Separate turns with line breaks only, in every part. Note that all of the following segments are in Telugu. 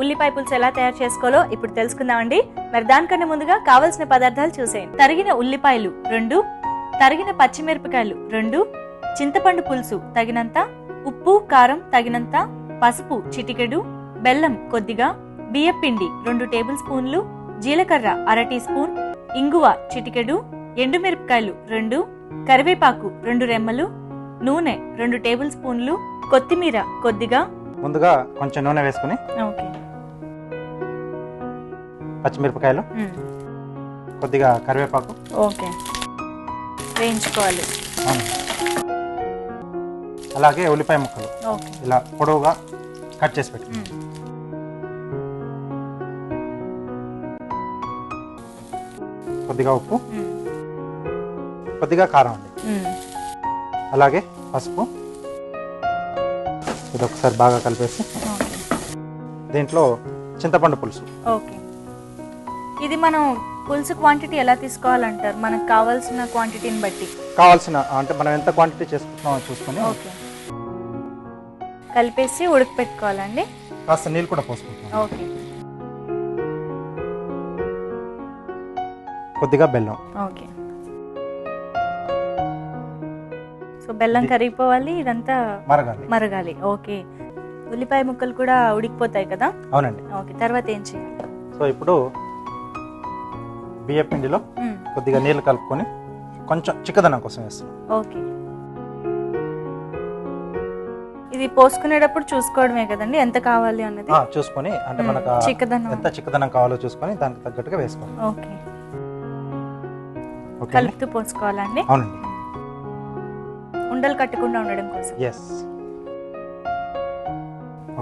ఉల్లిపాయ పులుసు ఎలా తయారు చేసుకోవాలో ఇప్పుడు తెలుసుకుందామండి. మరి దానికన్నా ముందుగా కావలసిన పదార్థాలు చూసేయండి. తరిగిన ఉల్లిపాయలు రెండు తరిగిన పచ్చిమిరపకాయలు రెండు చింతపండు పులుసు తగినంత ఉప్పు కారం తగినంత పసుపు చిటికెడు బెల్లం కొద్దిగా బియ్యపిండి రెండు టేబుల్ స్పూన్లు జీలకర్ర అర టీ స్పూన్ ఇంగువ చిటికెడు ఎండుమిరపకాయలు రెండు కరివేపాకు రెండు రెమ్మలు నూనె రెండు టేబుల్ స్పూన్లు కొత్తిమీర కొద్దిగా.
ముందుగా కొంచెం నూనె వేసుకుని
ఓకే.
పచ్చిమిరపకాయలు. కొద్దిగా కరివేపాకు.
ఓకే. వేయించుకోవాలి.
అలాగే ఉల్లిపాయ ముక్కలు. ఇలా పొడవుగా కట్ చేసి పెట్టుకుని కొద్దిగా ఉప్పు. కొద్దిగా కారం అండి. అలాగే పసుపు. ఇది ఒకసారి బాగా కలిపేసి. దీంట్లో చింతపండు పులుసు.
ఓకే. ఇది మనం పులుసు క్వాంటిటీ ఎలా తీసుకోవాలంటారు? మనకు కావాల్సిన క్వాంటిటీని బట్టి.
కావాల్సిన అంటే మనం ఎంత క్వాంటిటీ చేసుకుంటున్నామో చూసుకొని
ఓకే. కలిపేసి ఉడకపెట్టుకోవాలండి.
కాస్త నీళ్ళు కూడా పోసుకుంటున్నాం.
ఓకే.
కొద్దిగా బెల్లం.
ఓకే. సో బెల్లం కరిగిపోవాలి ఇదంతా
మరగాలి.
మరగాలి. ఓకే. ఉల్లిపాయ ముక్కలు కూడా ఉడికిపోతాయి కదా?
అవునండి.
ఓకే తర్వాత ఏం చేయాలి?
సో ఇప్పుడు బియ్య పిండిలో. కొద్దిగా నీళ్ళు కలుపుకొని కొంచెం చిక్కదనం కోసం వేస్తున్నాం
ఓకే. ఇది పోసుకునేటప్పుడు చూసుకోవడమే కదండి? ఎంత కావాలి అన్నది?
చూసుకొని అంటే. మనకు
చిక్కదనం.
ఎంత చిక్కదనం కావాలో చూసుకొని దానికి తగ్గట్టుగా వేసుకోండి
ఓకే? కలుపుతూ పోసుకోవాలండి
అవునండి.
ఉండలు కట్టకుండా ఉండడం కోసం.
Yes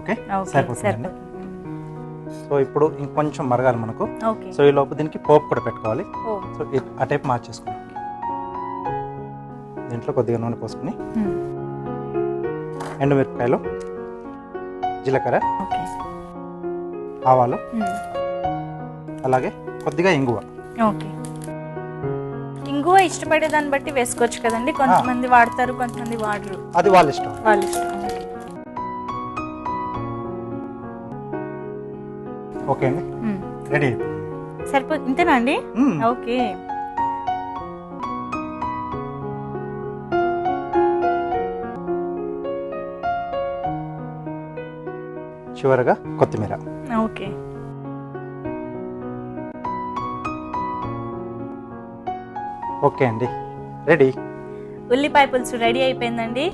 okay?
సరిపోతుంది.
సో ఇప్పుడు ఇంకొంచెం మరగాలి మనకు.
ఓకే.
సో ఈ లోపు దీనికి పోపు కూడా పెట్టుకోవాలి. సో ఆ టైప్ మార్చేసుకున్నాం దీంట్లో కొద్దిగా నూనె పోసుకుని. ఎండుమిరపకాయలు జీలకర్ర ఆవాలు. అలాగే కొద్దిగా ఇంగువ.
ఓకే. ఇంగువ ఇష్టపడే దాన్ని బట్టి వేసుకోవచ్చు కదండి. కొంతమంది వాడతారు కొంతమంది వాడరు.
అది వాళ్ళ ఇష్టం.
వాళ్ళ ఇష్టం. ఓకే.
అండి. రెడీ
సరిపో ఇంతేనా అండి. ఓకే.
చివరగా కొత్తిమీర.
ఓకే.
ఓకే అండి. రెడీ.
ఉల్లిపాయ పులుసు రెడీ అయిపోయిందండి.